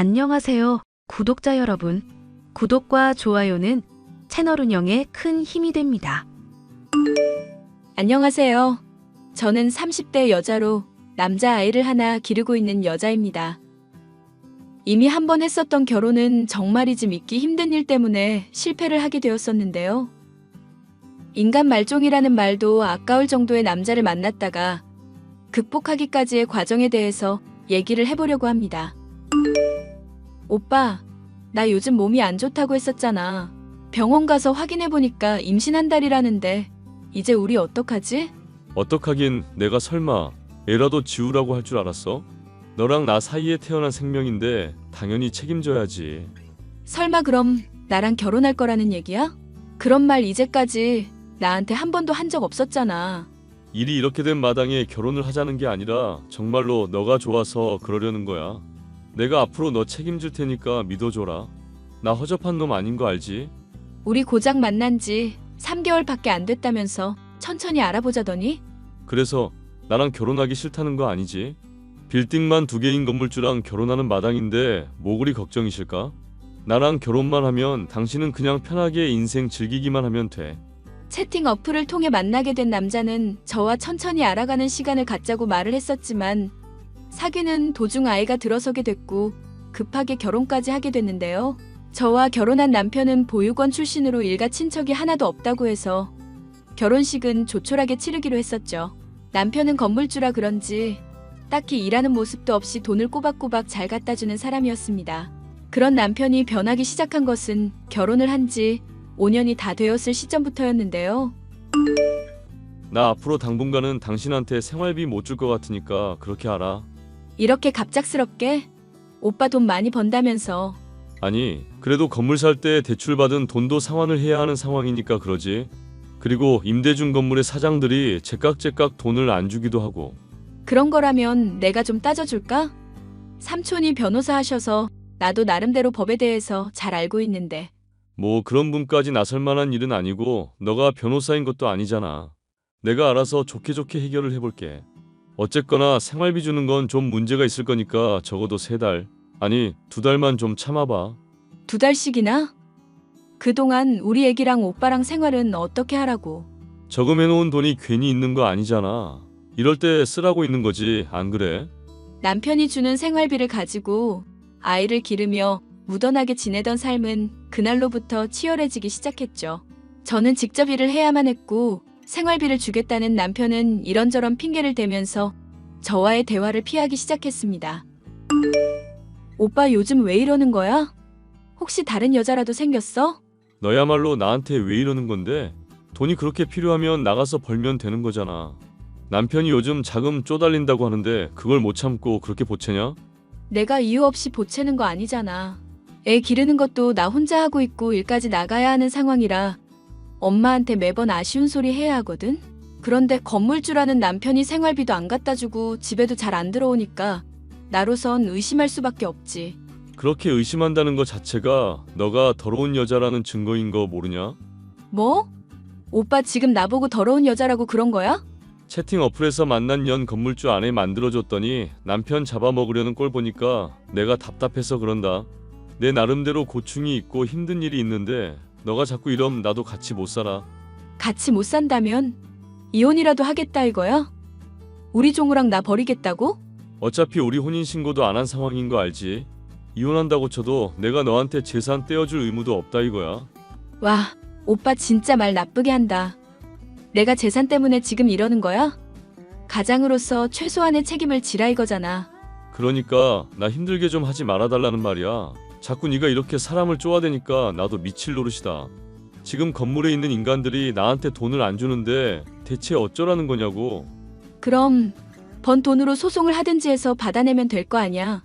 안녕하세요, 구독자 여러분. 구독과 좋아요는 채널 운영에 큰 힘이 됩니다. 안녕하세요. 저는 30대 여자로 남자아이를 하나 기르고 있는 여자입니다. 이미 한 번 했었던 결혼은 정말이지 믿기 힘든 일 때문에 실패를 하게 되었었는데요. 인간 말종이라는 말도 아까울 정도의 남자를 만났다가 극복하기까지의 과정에 대해서 얘기를 해보려고 합니다. 오빠, 나 요즘 몸이 안 좋다고 했었잖아. 병원 가서 확인해보니까 임신 한 달이라는데 이제 우리 어떡하지? 어떡하긴 내가 설마 애라도 지우라고 할 줄 알았어? 너랑 나 사이에 태어난 생명인데 당연히 책임져야지. 설마 그럼 나랑 결혼할 거라는 얘기야? 그런 말 이제까지 나한테 한 번도 한 적 없었잖아. 일이 이렇게 된 마당에 결혼을 하자는 게 아니라 정말로 너가 좋아서 그러려는 거야. 내가 앞으로 너 책임질 테니까 믿어줘라. 나 허접한 놈 아닌 거 알지? 우리 고작 만난 지 3개월밖에 안 됐다면서 천천히 알아보자더니 그래서 나랑 결혼하기 싫다는 거 아니지? 빌딩만 두 개인 건물주랑 결혼하는 마당인데 뭐 그리 걱정이실까? 나랑 결혼만 하면 당신은 그냥 편하게 인생 즐기기만 하면 돼. 채팅 어플을 통해 만나게 된 남자는 저와 천천히 알아가는 시간을 갖자고 말을 했었지만 사귀는 도중 아이가 들어서게 됐고 급하게 결혼까지 하게 됐는데요. 저와 결혼한 남편은 보육원 출신으로 일가 친척이 하나도 없다고 해서 결혼식은 조촐하게 치르기로 했었죠. 남편은 건물주라 그런지 딱히 일하는 모습도 없이 돈을 꼬박꼬박 잘 갖다 주는 사람이었습니다. 그런 남편이 변하기 시작한 것은 결혼을 한 지 5년이 다 되었을 시점부터였는데요. 나 앞으로 당분간은 당신한테 생활비 못 줄 것 같으니까 그렇게 알아. 이렇게 갑작스럽게 오빠 돈 많이 번다면서 아니, 그래도 건물 살 때 대출 받은 돈도 상환을 해야 하는 상황이니까 그러지. 그리고 임대준 건물의 사장들이 제깍제깍 돈을 안 주기도 하고. 그런 거라면 내가 좀 따져줄까? 삼촌이 변호사 하셔서 나도 나름대로 법에 대해서 잘 알고 있는데 뭐 그런 분까지 나설 만한 일은 아니고 너가 변호사인 것도 아니잖아. 내가 알아서 좋게 좋게 해결을 해볼게. 어쨌거나 생활비 주는 건 좀 문제가 있을 거니까 적어도 세 달, 아니 두 달만 좀 참아봐. 두 달씩이나? 그동안 우리 애기랑 오빠랑 생활은 어떻게 하라고? 저금해놓은 돈이 괜히 있는 거 아니잖아. 이럴 때 쓰라고 있는 거지, 안 그래? 남편이 주는 생활비를 가지고 아이를 기르며 무던하게 지내던 삶은 그날로부터 치열해지기 시작했죠. 저는 직접 일을 해야만 했고 생활비를 주겠다는 남편은 이런저런 핑계를 대면서 저와의 대화를 피하기 시작했습니다. 오빠 요즘 왜 이러는 거야? 혹시 다른 여자라도 생겼어? 너야말로 나한테 왜 이러는 건데? 돈이 그렇게 필요하면 나가서 벌면 되는 거잖아. 남편이 요즘 자금 쪼달린다고 하는데 그걸 못 참고 그렇게 보채냐? 내가 이유 없이 보채는 거 아니잖아. 애 기르는 것도 나 혼자 하고 있고 일까지 나가야 하는 상황이라 엄마한테 매번 아쉬운 소리 해야 하거든. 그런데 건물주라는 남편이 생활비도 안 갖다 주고 집에도 잘 안 들어오니까 나로선 의심할 수밖에 없지. 그렇게 의심한다는 것 자체가 너가 더러운 여자라는 증거인 거 모르냐? 뭐? 오빠 지금 나보고 더러운 여자라고 그런 거야? 채팅 어플에서 만난 년 건물주 아내 만들어줬더니 남편 잡아먹으려는 꼴 보니까 내가 답답해서 그런다. 내 나름대로 고충이 있고 힘든 일이 있는데 너가 자꾸 이러면 나도 같이 못 살아. 같이 못 산다면 이혼이라도 하겠다 이거야? 우리 종우랑 나 버리겠다고? 어차피 우리 혼인 신고도 안 한 상황인 거 알지? 이혼한다고 쳐도 내가 너한테 재산 떼어줄 의무도 없다 이거야. 와, 오빠 진짜 말 나쁘게 한다. 내가 재산 때문에 지금 이러는 거야? 가장으로서 최소한의 책임을 지라 이거잖아. 그러니까 나 힘들게 좀 하지 말아달라는 말이야. 자꾸 네가 이렇게 사람을 쪼아대니까 나도 미칠 노릇이다. 지금 건물에 있는 인간들이 나한테 돈을 안 주는데 대체 어쩌라는 거냐고. 그럼 번 돈으로 소송을 하든지 해서 받아내면 될 거 아니야.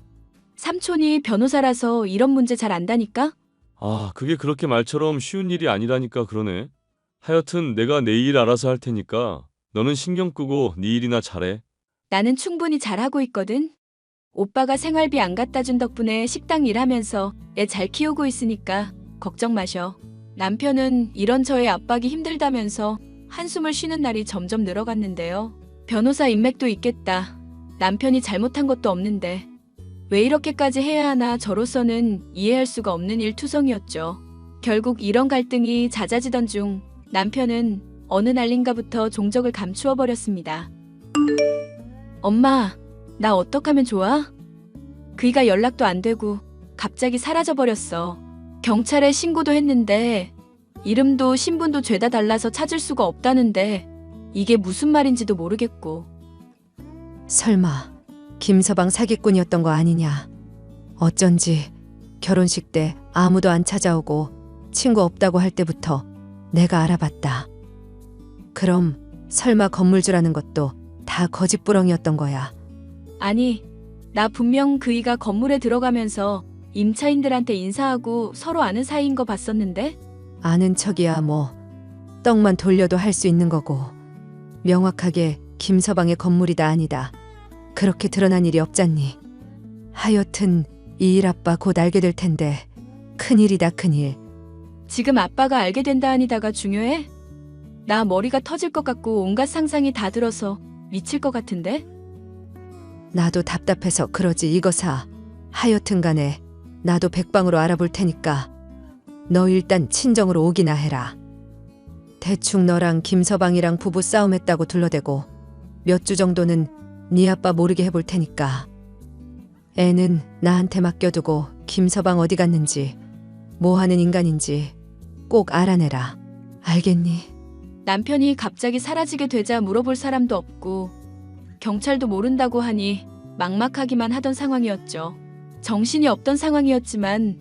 삼촌이 변호사라서 이런 문제 잘 안다니까? 아, 그게 그렇게 말처럼 쉬운 일이 아니라니까 그러네. 하여튼 내가 내 일 알아서 할 테니까 너는 신경 끄고 네 일이나 잘해. 나는 충분히 잘하고 있거든. 오빠가 생활비 안 갖다 준 덕분에 식당 일하면서 애 잘 키우고 있으니까 걱정 마셔. 남편은 이런 저의 압박이 힘들다면서 한숨을 쉬는 날이 점점 늘어갔는데요. 변호사 인맥도 있겠다. 남편이 잘못한 것도 없는데. 왜 이렇게까지 해야 하나 저로서는 이해할 수가 없는 일투성이었죠. 결국 이런 갈등이 잦아지던 중 남편은 어느 날인가부터 종적을 감추어 버렸습니다. 엄마, 나 어떡하면 좋아? 그이가 연락도 안 되고 갑자기 사라져 버렸어. 경찰에 신고도 했는데 이름도 신분도 죄다 달라서 찾을 수가 없다는데 이게 무슨 말인지도 모르겠고 설마 김서방 사기꾼이었던 거 아니냐? 어쩐지 결혼식 때 아무도 안 찾아오고 친구 없다고 할 때부터 내가 알아봤다. 그럼 설마 건물주라는 것도 다 거짓부렁이었던 거야. 아니 나 분명 그이가 건물에 들어가면서 임차인들한테 인사하고 서로 아는 사이인 거 봤었는데 아는 척이야 뭐 떡만 돌려도 할 수 있는 거고 명확하게 김서방의 건물이다 아니다. 그렇게 드러난 일이 없잖니. 하여튼 이 일 아빠 곧 알게 될 텐데 큰일이다 큰일. 지금 아빠가 알게 된다 아니다가 중요해? 나 머리가 터질 것 같고 온갖 상상이 다 들어서 미칠 것 같은데? 나도 답답해서 그러지 이거사. 하여튼 간에 나도 백방으로 알아볼 테니까 너 일단 친정으로 오기나 해라. 대충 너랑 김서방이랑 부부 싸움했다고 둘러대고 몇 주 정도는 네 아빠 모르게 해볼 테니까. 애는 나한테 맡겨두고 김서방 어디 갔는지 뭐 하는 인간인지 꼭 알아내라. 알겠니? 남편이 갑자기 사라지게 되자 물어볼 사람도 없고 경찰도 모른다고 하니 막막하기만 하던 상황이었죠. 정신이 없던 상황이었지만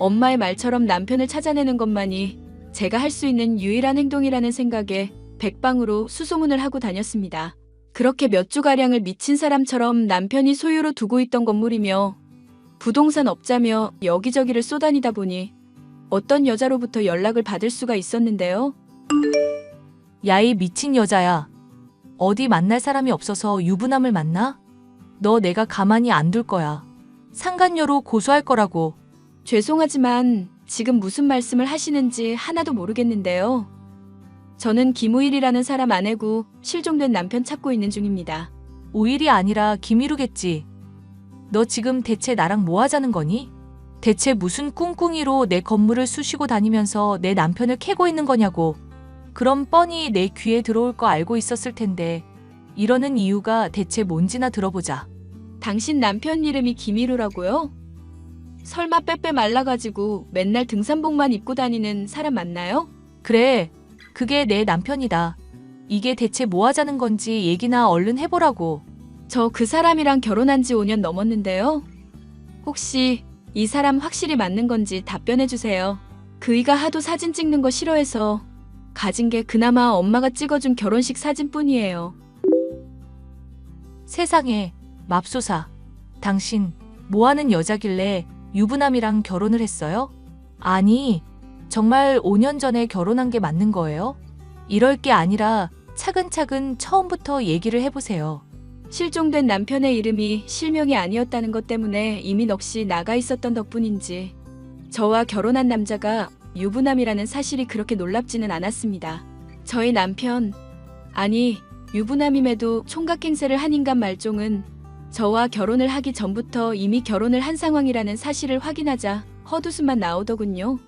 엄마의 말처럼 남편을 찾아내는 것만이 제가 할 수 있는 유일한 행동이라는 생각에 백방으로 수소문을 하고 다녔습니다. 그렇게 몇 주가량을 미친 사람처럼 남편이 소유로 두고 있던 건물이며 부동산 업자며 여기저기를 쏘다니다 보니 어떤 여자로부터 연락을 받을 수가 있었는데요. 야이 미친 여자야. 어디 만날 사람이 없어서 유부남을 만나? 너 내가 가만히 안 둘 거야. 상간녀로 고소할 거라고. 죄송하지만 지금 무슨 말씀을 하시는지 하나도 모르겠는데요. 저는 김우일이라는 사람 아내고 실종된 남편 찾고 있는 중입니다. 오일이 아니라 김이루겠지. 너 지금 대체 나랑 뭐 하자는 거니? 대체 무슨 꿍꿍이로 내 건물을 쑤시고 다니면서 내 남편을 캐고 있는 거냐고. 그럼 뻔히 내 귀에 들어올 거 알고 있었을 텐데. 이러는 이유가 대체 뭔지나 들어보자. 당신 남편 이름이 김이루라고요? 설마 빼빼 말라가지고 맨날 등산복만 입고 다니는 사람 맞나요? 그래, 그게 내 남편이다. 이게 대체 뭐 하자는 건지 얘기나 얼른 해보라고. 저 그 사람이랑 결혼한 지 5년 넘었는데요. 혹시 이 사람 확실히 맞는 건지 답변해 주세요. 그이가 하도 사진 찍는 거 싫어해서 가진 게 그나마 엄마가 찍어준 결혼식 사진뿐이에요. 세상에, 맙소사. 당신, 뭐 하는 여자길래 유부남이랑 결혼을 했어요? 아니, 정말 5년 전에 결혼한 게 맞는 거예요? 이럴 게 아니라 차근차근 처음부터 얘기를 해보세요. 실종된 남편의 이름이 실명이 아니었다는 것 때문에 이미 넋이 나가 있었던 덕분인지 저와 결혼한 남자가 유부남이라는 사실이 그렇게 놀랍지는 않았습니다. 저희 남편, 아니 유부남임에도 총각행세를 한 인간 말종은 저와 결혼을 하기 전부터 이미 결혼을 한 상황이라는 사실을 확인하자 헛웃음만 나오더군요.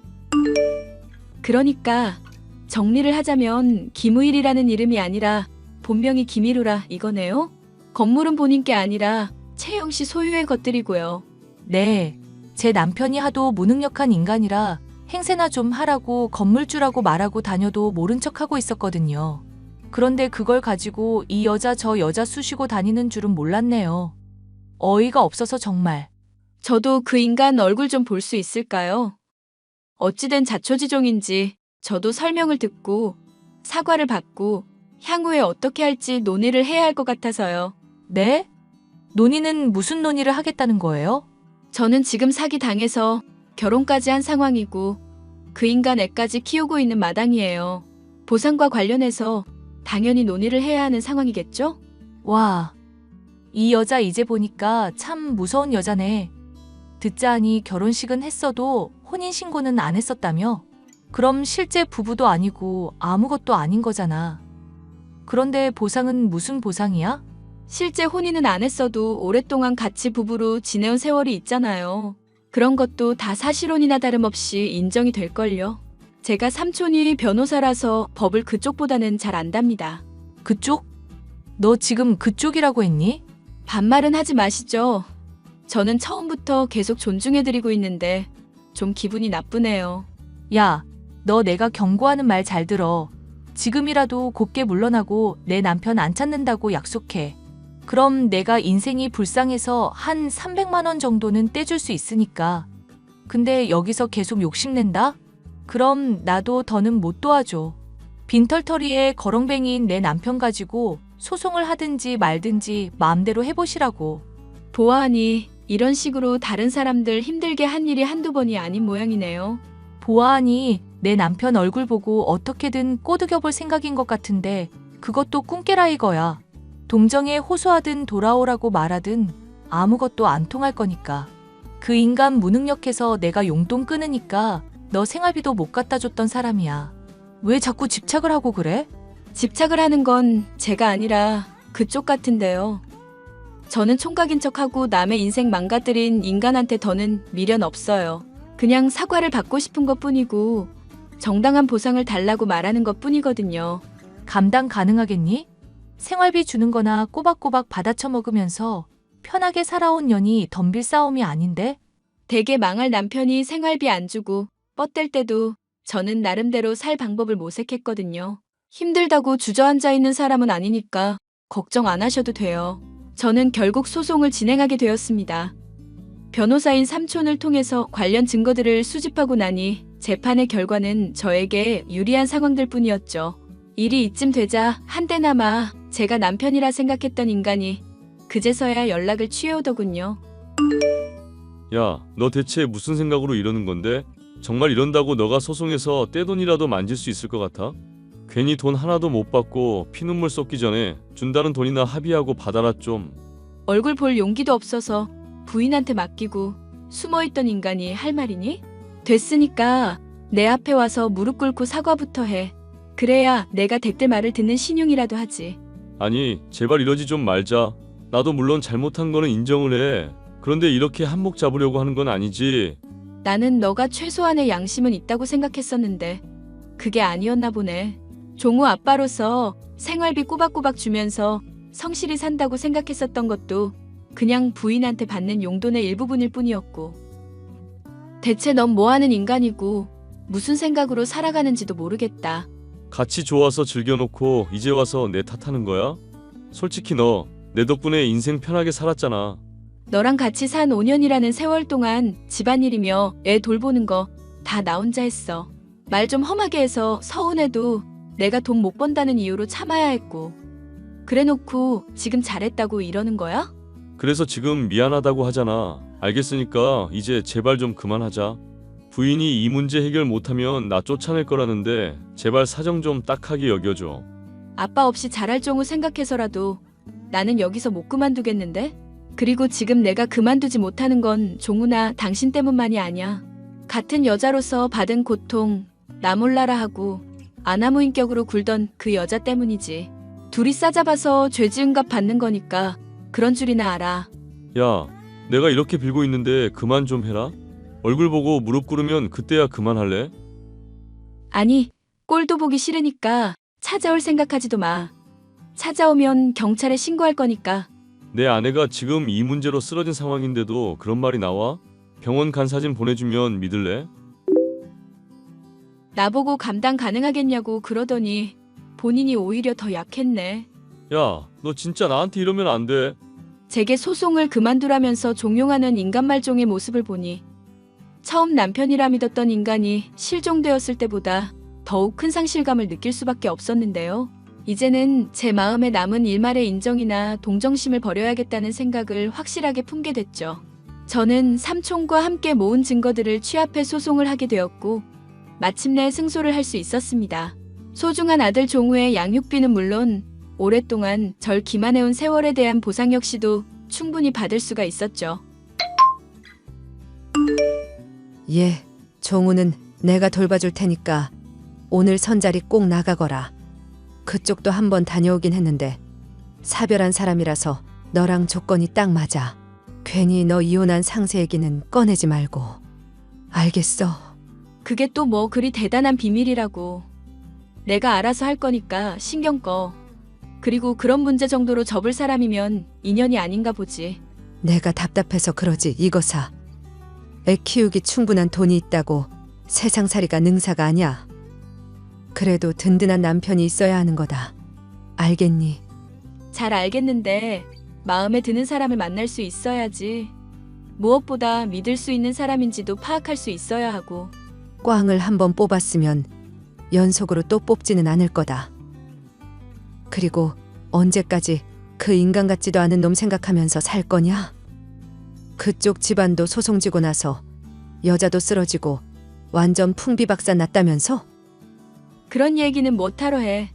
그러니까 정리를 하자면 김우일이라는 이름이 아니라 본명이 김이루라 이거네요. 건물은 본인께 아니라 채영 씨 소유의 것들이고요. 네, 제 남편이 하도 무능력한 인간이라 행세나 좀 하라고 건물주라고 말하고 다녀도 모른 척하고 있었거든요. 그런데 그걸 가지고 이 여자 저 여자 쑤시고 다니는 줄은 몰랐네요. 어이가 없어서 정말. 저도 그 인간 얼굴 좀 볼 수 있을까요? 어찌된 자초지종인지 저도 설명을 듣고 사과를 받고 향후에 어떻게 할지 논의를 해야 할 것 같아서요. 네? 논의는 무슨 논의를 하겠다는 거예요? 저는 지금 사기 당해서 결혼까지 한 상황이고 그 인간 애까지 키우고 있는 마당이에요. 보상과 관련해서 당연히 논의를 해야 하는 상황이겠죠? 와, 이 여자 이제 보니까 참 무서운 여자네. 듣자 하니 결혼식은 했어도 혼인신고는 안 했었다며? 그럼 실제 부부도 아니고 아무것도 아닌 거잖아. 그런데 보상은 무슨 보상이야? 실제 혼인은 안 했어도 오랫동안 같이 부부로 지내온 세월이 있잖아요. 그런 것도 다 사실혼이나 다름없이 인정이 될걸요. 제가 삼촌이 변호사라서 법을 그쪽보다는 잘 안답니다. 그쪽? 너 지금 그쪽이라고 했니? 반말은 하지 마시죠. 저는 처음부터 계속 존중해드리고 있는데 좀 기분이 나쁘네요. 야, 너 내가 경고하는 말 잘 들어. 지금이라도 곱게 물러나고 내 남편 안 찾는다고 약속해. 그럼 내가 인생이 불쌍해서 한 300만 원 정도는 떼줄 수 있으니까. 근데 여기서 계속 욕심낸다? 그럼 나도 더는 못 도와줘. 빈털터리에 거렁뱅이인 내 남편 가지고 소송을 하든지 말든지 마음대로 해보시라고. 보아하니 이런 식으로 다른 사람들 힘들게 한 일이 한두 번이 아닌 모양이네요. 보아하니 내 남편 얼굴 보고 어떻게든 꼬드겨 볼 생각인 것 같은데 그것도 꿈깨라 이거야. 동정에 호소하든 돌아오라고 말하든 아무것도 안 통할 거니까. 그 인간 무능력해서 내가 용돈 끊으니까 너 생활비도 못 갖다 줬던 사람이야. 왜 자꾸 집착을 하고 그래? 집착을 하는 건 제가 아니라 그쪽 같은데요. 저는 총각인 척하고 남의 인생 망가뜨린 인간한테 더는 미련 없어요. 그냥 사과를 받고 싶은 것 뿐이고 정당한 보상을 달라고 말하는 것 뿐이거든요. 감당 가능하겠니? 생활비 주는 거나 꼬박꼬박 받아쳐 먹으면서 편하게 살아온 년이 덤빌 싸움이 아닌데? 되게 망할 남편이 생활비 안 주고 뻗댈 때도 저는 나름대로 살 방법을 모색했거든요. 힘들다고 주저앉아 있는 사람은 아니니까 걱정 안 하셔도 돼요. 저는 결국 소송을 진행하게 되었습니다. 변호사인 삼촌을 통해서 관련 증거들을 수집하고 나니 재판의 결과는 저에게 유리한 상황들 뿐이었죠. 일이 이쯤 되자 한때나마 제가 남편이라 생각했던 인간이 그제서야 연락을 취해오더군요. 야, 너 대체 무슨 생각으로 이러는 건데? 정말 이런다고 너가 소송해서 떼돈이라도 만질 수 있을 것 같아? 괜히 돈 하나도 못 받고 피눈물 쏟기 전에 준다는 돈이나 합의하고 받아라 좀. 얼굴 볼 용기도 없어서 부인한테 맡기고 숨어있던 인간이 할 말이니? 됐으니까 내 앞에 와서 무릎 꿇고 사과부터 해. 그래야 내가 대때 말을 듣는 신용이라도 하지. 아니, 제발 이러지 좀 말자. 나도 물론 잘못한 거는 인정을 해. 그런데 이렇게 한몫 잡으려고 하는 건 아니지. 나는 너가 최소한의 양심은 있다고 생각했었는데 그게 아니었나 보네. 종우 아빠로서 생활비 꼬박꼬박 주면서 성실히 산다고 생각했었던 것도 그냥 부인한테 받는 용돈의 일부분일 뿐이었고. 대체 넌 뭐하는 인간이고 무슨 생각으로 살아가는지도 모르겠다. 같이 좋아서 즐겨놓고 이제 와서 내 탓하는 거야? 솔직히 너 내 덕분에 인생 편하게 살았잖아. 너랑 같이 산 5년이라는 세월 동안 집안일이며 애 돌보는 거 다 나 혼자 했어. 말 좀 험하게 해서 서운해도 내가 돈 못 번다는 이유로 참아야 했고. 그래 놓고 지금 잘했다고 이러는 거야? 그래서 지금 미안하다고 하잖아. 알겠으니까 이제 제발 좀 그만하자. 부인이 이 문제 해결 못하면 나 쫓아낼 거라는데 제발 사정 좀 딱하게 여겨줘. 아빠 없이 잘할 종우 생각해서라도 나는 여기서 못 그만두겠는데? 그리고 지금 내가 그만두지 못하는 건 종우나 당신 때문만이 아니야. 같은 여자로서 받은 고통, 나 몰라라 하고 아나무인격으로 굴던 그 여자 때문이지. 둘이 싸잡아서 죄 지은 값 받는 거니까 그런 줄이나 알아. 야, 내가 이렇게 빌고 있는데 그만 좀 해라. 얼굴 보고 무릎 꿇으면 그때야 그만할래? 아니, 꼴도 보기 싫으니까 찾아올 생각하지도 마. 찾아오면 경찰에 신고할 거니까. 내 아내가 지금 이 문제로 쓰러진 상황인데도 그런 말이 나와? 병원 간 사진 보내주면 믿을래? 나보고 감당 가능하겠냐고 그러더니 본인이 오히려 더 약했네. 야, 너 진짜 나한테 이러면 안 돼. 제게 소송을 그만두라면서 종용하는 인간 말종의 모습을 보니 처음 남편이라 믿었던 인간이 실종되었을 때보다 더욱 큰 상실감을 느낄 수밖에 없었는데요. 이제는 제 마음에 남은 일말의 인정이나 동정심을 버려야겠다는 생각을 확실하게 품게 됐죠. 저는 삼촌과 함께 모은 증거들을 취합해 소송을 하게 되었고 마침내 승소를 할 수 있었습니다. 소중한 아들 종우의 양육비는 물론 오랫동안 절 기만해온 세월에 대한 보상 역시도 충분히 받을 수가 있었죠. 예, 종우는 내가 돌봐줄 테니까 오늘 선자리 꼭 나가거라. 그쪽도 한번 다녀오긴 했는데 사별한 사람이라서 너랑 조건이 딱 맞아. 괜히 너 이혼한 상세 얘기는 꺼내지 말고. 알겠어. 그게 또 뭐 그리 대단한 비밀이라고. 내가 알아서 할 거니까 신경 꺼. 그리고 그런 문제 정도로 접을 사람이면 인연이 아닌가 보지. 내가 답답해서 그러지 이거사. 애 키우기 충분한 돈이 있다고 세상살이가 능사가 아니야. 그래도 든든한 남편이 있어야 하는 거다. 알겠니? 잘 알겠는데 마음에 드는 사람을 만날 수 있어야지. 무엇보다 믿을 수 있는 사람인지도 파악할 수 있어야 하고. 꽝을 한번 뽑았으면 연속으로 또 뽑지는 않을 거다. 그리고 언제까지 그 인간 같지도 않은 놈 생각하면서 살 거냐? 그쪽 집안도 소송지고 나서 여자도 쓰러지고 완전 풍비박산 났다면서? 그런 얘기는 못하러 해.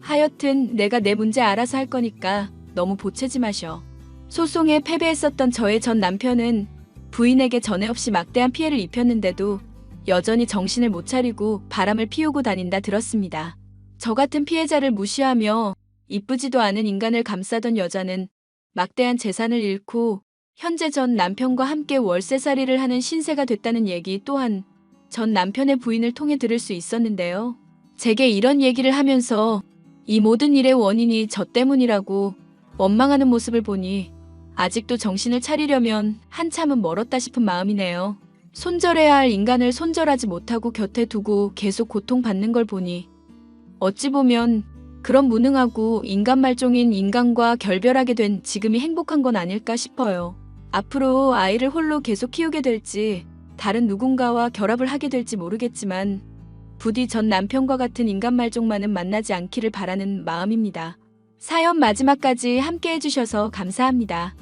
하여튼 내가 내 문제 알아서 할 거니까 너무 보채지 마셔. 소송에 패배했었던 저의 전 남편은 부인에게 전에 없이 막대한 피해를 입혔는데도 여전히 정신을 못 차리고 바람을 피우고 다닌다 들었습니다. 저 같은 피해자를 무시하며 이쁘지도 않은 인간을 감싸던 여자는 막대한 재산을 잃고 현재 전 남편과 함께 월세살이를 하는 신세가 됐다는 얘기 또한 전 남편의 부인을 통해 들을 수 있었는데요. 제게 이런 얘기를 하면서 이 모든 일의 원인이 저 때문이라고 원망하는 모습을 보니 아직도 정신을 차리려면 한참은 멀었다 싶은 마음이네요. 손절해야 할 인간을 손절하지 못하고 곁에 두고 계속 고통받는 걸 보니 어찌 보면 그런 무능하고 인간 말종인 인간과 결별하게 된 지금이 행복한 건 아닐까 싶어요. 앞으로 아이를 홀로 계속 키우게 될지 다른 누군가와 결합을 하게 될지 모르겠지만 부디 전 남편과 같은 인간 말종만은 만나지 않기를 바라는 마음입니다. 사연 마지막까지 함께 해주셔서 감사합니다.